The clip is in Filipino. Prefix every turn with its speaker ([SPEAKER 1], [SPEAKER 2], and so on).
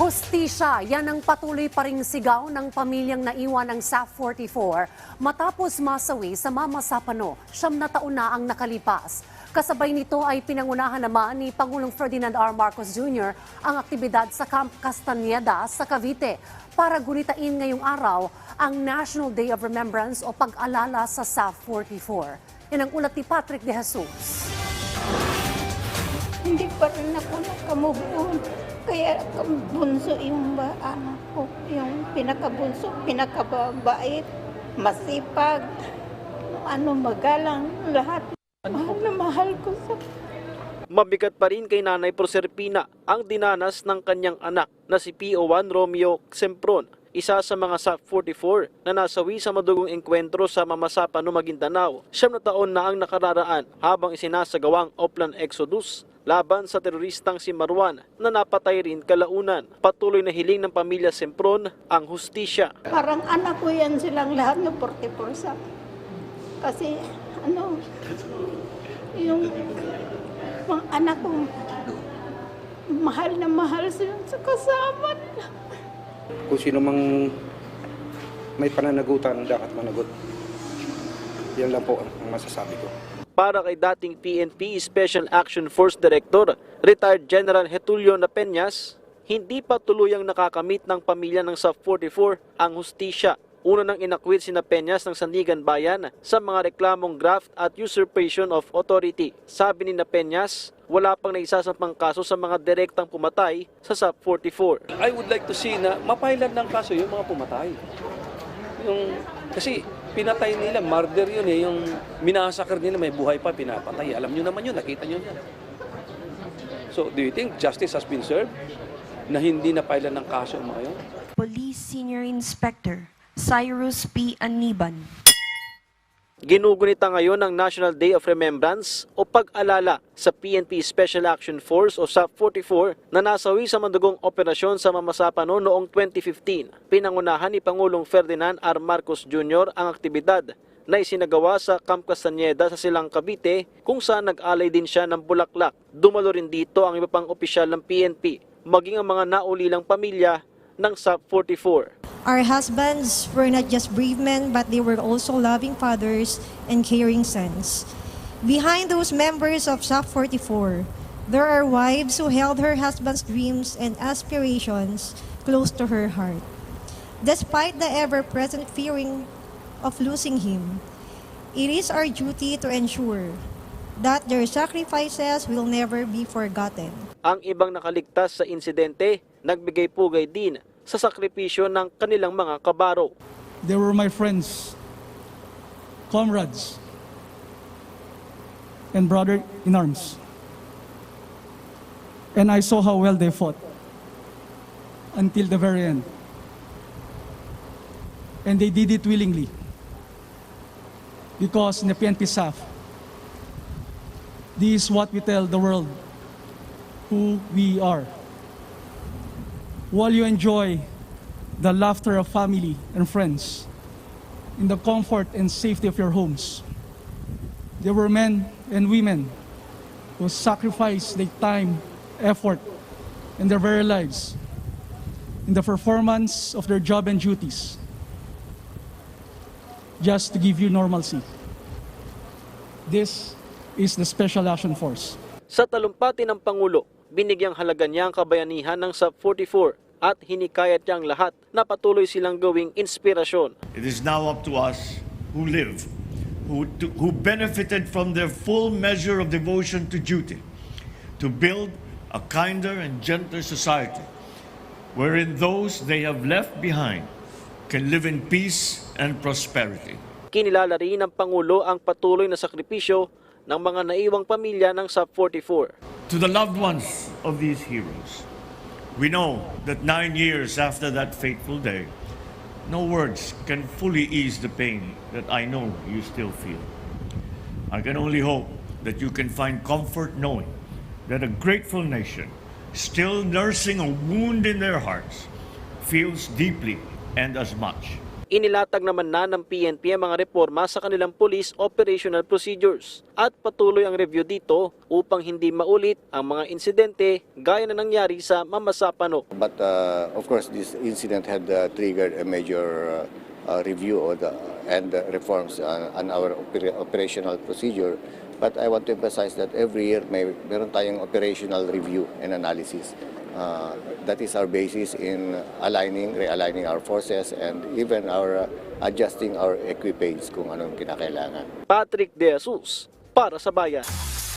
[SPEAKER 1] Hustisya, yan ang patuloy pa ring sigaw ng pamilyang naiwan ng SAF 44 matapos masawi sa Mama Sapano. Siyam na taon na ang nakalipas. Kasabay nito ay pinangunahan naman ni Pangulong Ferdinand R. Marcos Jr. ang aktibidad sa Camp Castaneda sa Cavite para gunitain ngayong araw ang National Day of Remembrance o pag-alala sa SAF 44. Yan ang ulat ni Patrick De Jesus.
[SPEAKER 2] Hindi pa rin ako nakamove. Kaya bunso yung ba, anak ko, yung pinakabunso, pinakababait, masipag, ano, magalang, lahat. Mahal na mahal ko sa
[SPEAKER 3] Mabigat pa rin kay Nanay Proserpina ang dinanas ng kanyang anak na si PO1 Romeo Sempron, isa sa mga SAP 44 na nasawi sa madugong engkwentro sa Mamasapano, Maguindanao. Siyam na taon na ang nakararaan habang isinasagawang Oplan Exodus laban sa teroristang si Marwan na napatay rin kalaunan. Patuloy na hiling ng pamilya Sempron ang hustisya.
[SPEAKER 2] Parang anak ko yan silang lahat ng 44 sa. Kasi, ano, yung mga anak ko, mahal na mahal sila sa kasama nila.
[SPEAKER 4] kung sino mang may pananagutan dapat managot. Yan lang po ang masasabi ko.
[SPEAKER 3] Para kay dating PNP Special Action Force Director, retired General Getulio Napeñas, hindi pa tuluyang nakakamit ng pamilya ng SAF 44 ang hustisya. Una nang inakwit si Napeñas ng Sandigan Bayan sa mga reklamong graft at usurpation of authority. Sabi ni Napeñas, wala pang naisasampang kaso sa mga direktang pumatay sa SAP 44.
[SPEAKER 5] I would like to see na mapailan ng kaso yung mga pumatay. Yung, kasi pinatay nila, murder yun eh. Yung minasakar nila, may buhay pa, pinapatay. Alam nyo naman yun, nakita nyo yan. So, do you think justice has been served na hindi napailan ng kaso mga yun?
[SPEAKER 6] Police Senior Inspector Cyrus P. Aniban.
[SPEAKER 3] Ginugunita ngayon ng National Day of Remembrance o pag-alala sa PNP Special Action Force o SAP 44 na nasawi sa mandugong operasyon sa Mamasapano noong 2015. Pinangunahan ni Pangulong Ferdinand R. Marcos Jr. ang aktibidad na isinagawa sa Camp Castaneda sa Silang Cavite kung saan nag-alay din siya ng bulaklak. Dumalo rin dito ang iba pang opisyal ng PNP, maging ang mga naulilang pamilya ng SAP 44.
[SPEAKER 7] Our husbands were not just brave men, but they were also loving fathers and caring sons. Behind those members of SAP 44, there are wives who held her husband's dreams and aspirations close to her heart. Despite the ever present fearing of losing him, it is our duty to ensure that their sacrifices will never be forgotten.
[SPEAKER 3] Ang ibang nakaligtas sa insidente, nagbigay pugay din sa sakripisyo ng kanilang mga kabaro.
[SPEAKER 8] They were my friends, comrades, and brother in arms. And I saw how well they fought until the very end. And they did it willingly. Because in the PNP SAF, this is what we tell the world who we are. While you enjoy the laughter of family and friends, in the comfort and safety of your homes. There were men and women who sacrificed their time, effort, and their very lives in the performance of their job and duties just to give you normalcy. This is the Special Action Force.
[SPEAKER 3] Sa talumpati ng Pangulo, binigyang halaga niya ang kabayanihan ng SAP 44 at hinikayat niya ang lahat na patuloy silang gawing inspirasyon.
[SPEAKER 9] It is now up to us who live, who, to, who benefited from their full measure of devotion to duty, to build a kinder and gentler society, wherein those they have left behind can live in peace and prosperity.
[SPEAKER 3] Kinilala rin ng Pangulo ang patuloy na sakripisyo ng mga naiwang pamilya ng SAP 44.
[SPEAKER 9] To the loved ones of these heroes, we know that nine years after that fateful day, no words can fully ease the pain that I know you still feel. I can only hope that you can find comfort knowing that a grateful nation, still nursing a wound in their hearts, feels deeply and as much.
[SPEAKER 3] Inilatag naman na ng PNP ang mga reforma sa kanilang police operational procedures at patuloy ang review dito upang hindi maulit ang mga insidente gaya na nangyari sa Mamasapano.
[SPEAKER 10] But uh, of course, this incident had uh, triggered a major uh, uh, review of the, and uh, reforms on, on our opera- operational procedure. But I want to emphasize that every year may meron tayong operational review and analysis. Uh, that is our basis in aligning, realigning our forces and even our uh, adjusting our equipage kung anong kinakailangan.
[SPEAKER 3] Patrick De Jesus para sa Bayan.